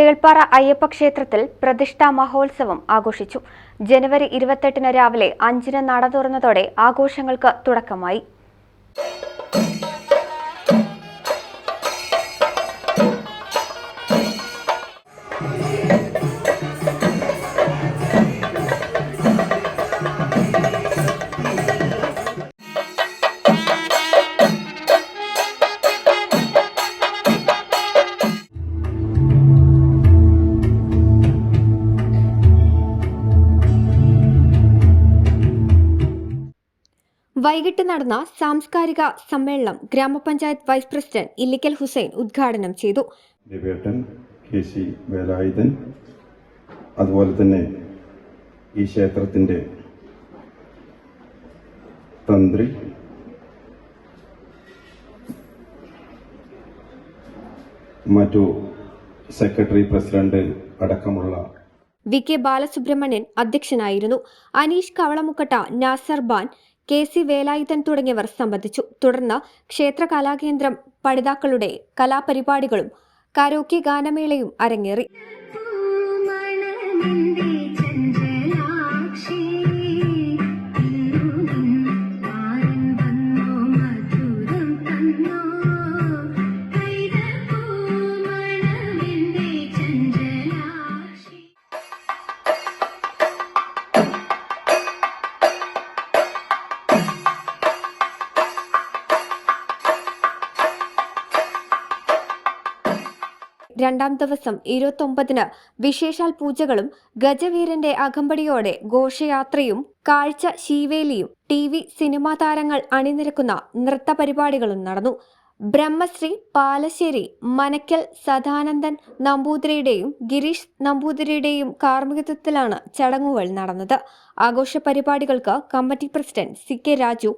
Thelpara Ayyappa ക്ഷേത്രത്തിൽ പ്രതിഷ്ഠാ മഹോത്സവം ആഘോഷിച്ചു. ജനുവരി ഇരുപത്തെട്ടിന് രാവിലെ അഞ്ചിന് നട തുറന്നതോടെ ആഘോഷങ്ങൾക്ക് തുടക്കമായി. വൈകിട്ട് നടന്ന സാംസ്കാരിക സമ്മേളനം ഗ്രാമപഞ്ചായത്ത് വൈസ് പ്രസിഡന്റ് ഇല്ലിക്കൽ ഹുസൈൻ ഉദ്ഘാടനം ചെയ്തു. വേലായുധൻ അതുപോലെ തന്നെ ഈ ക്ഷേത്രത്തിന്റെ തന്ത്രി മറ്റു സെക്രട്ടറി പ്രസിഡന്റ് അടക്കമുള്ള വി കെ ബാലസുബ്രഹ്മണ്യൻ അധ്യക്ഷനായിരുന്നു. അനീഷ് കവളമുക്കട്ട നാസർ ബാൻ കെ സി വേലായുധൻ തുടങ്ങിയവർ സംബന്ധിച്ചു. തുടർന്ന് ക്ഷേത്ര കലാകേന്ദ്രം പഠിതാക്കളുടെ കലാപരിപാടികളും കരോക്കി ഗാനമേളയും അരങ്ങേറി. രണ്ടാം ദിവസം ഇരുപത്തൊമ്പതിന് വിശേഷാൽ പൂജകളും ഗജവീരന്റെ അകമ്പടിയോടെ ഘോഷയാത്രയും കാഴ്ച ശീവേലിയും ടി വി സിനിമാ താരങ്ങൾ അണിനിരക്കുന്ന നൃത്ത പരിപാടികളും നടന്നു. ബ്രഹ്മശ്രീ പാലശ്ശേരി മനക്കൽ സദാനന്ദൻ നമ്പൂതിരിയുടെയും ഗിരീഷ് നമ്പൂതിരിയുടെയും കാർമ്മികത്വത്തിലാണ് ചടങ്ങുകൾ നടന്നത്. ആഘോഷ പരിപാടികൾക്ക് committee president C K Raju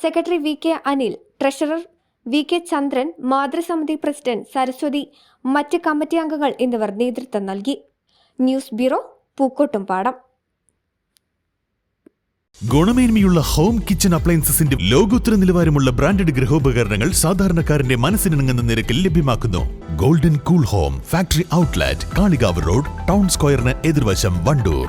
secretary V K Anil treasurer V K Chandran മാതൃസമിതി president Saraswathi മറ്റ് കമ്മിറ്റി അംഗങ്ങൾ എന്നിവർ നേതൃത്വം നൽകി. News bureau Pookkottumpadam. ഗുണമേന്മയുള്ള ഹോം കിച്ചൺ അപ്ലയൻസസിന്റെ ലോകോത്തര നിലവാരമുള്ള ബ്രാൻഡഡ് ഗൃഹോപകരണങ്ങൾ സാധാരണക്കാരന്റെ മനസ്സിനിണങ്ങുന്ന നിരക്കിൽ ലഭ്യമാക്കുന്നു. Golden cool home factory outlet Kalikavu road town സ്ക്വയറിന് എതിർവശം Wandoor.